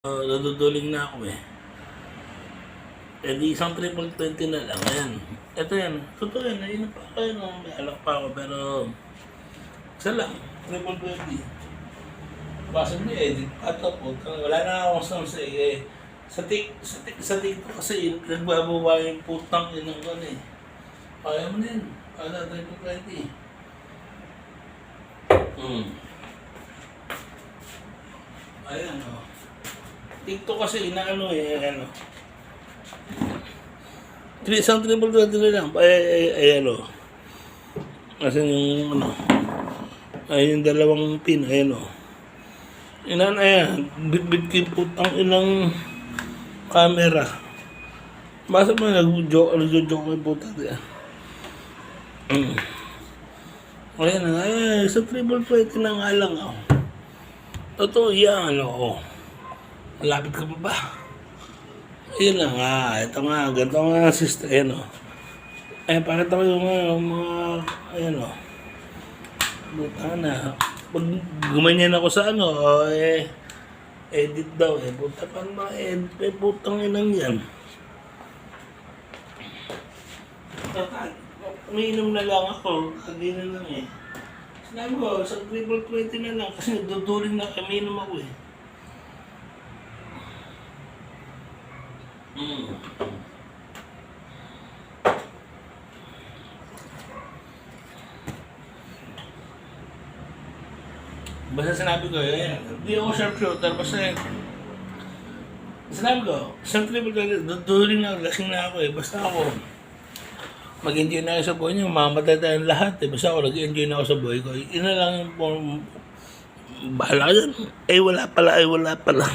Uh, na ako eh. Eh di isang triple 20 na lang. Ayan. Ito yan. Totoo yan. Ayun pa kayo nung may alak pa ako. Pero isa lang. Triple 20. Basta mo edit. At po. Wala na akong sound sa eh. Sa tik, sa tik, sa TikTok kasi nagbabawa yung putang yun ng ano eh. Kaya mo na. Kaya triple 20. Hmm. Ayan o. TikTok kasi inaano eh, ano. Isang triple twenty na lang. Ay, ay, ay, ano. Kasi yung, ano. Ay, yung dalawang pin, ayan o. Inan, ayan. Bit-bit kay putang ilang camera. Basta mo nag-joke, nag-joke kay putang yan. Mm. Ayan na, ay, sa triple twenty na nga lang, oh. Totoo yan, oo. Malapit ka pa ba? Ayun na nga, ito nga, ganito nga sister, ayan o. Eh, pakita ko yung mga, mga ayan o. Buta na. Pag gumanyan ako sa ano, oh, eh, edit daw eh. Buta pa naman, edit, eh, putang inang yan. Umiinom na lang ako, hindi na lang eh. Sinabi ko, sa triple 20 na lang kasi nagduduling na kami inom ako eh. Mm. Basta sinabi ko, eh, hindi ako sharpshooter, basta eh, sinabi ko, 20, duduling na, lasing na ako eh, basta ako, mag-enjoy na ako sa buhay niyo, mamatay tayong lahat eh, basta ako nag-enjoy na ako sa buhay ko, yun na lang yung, bahala ka dyan, eh wala pala, eh wala pala.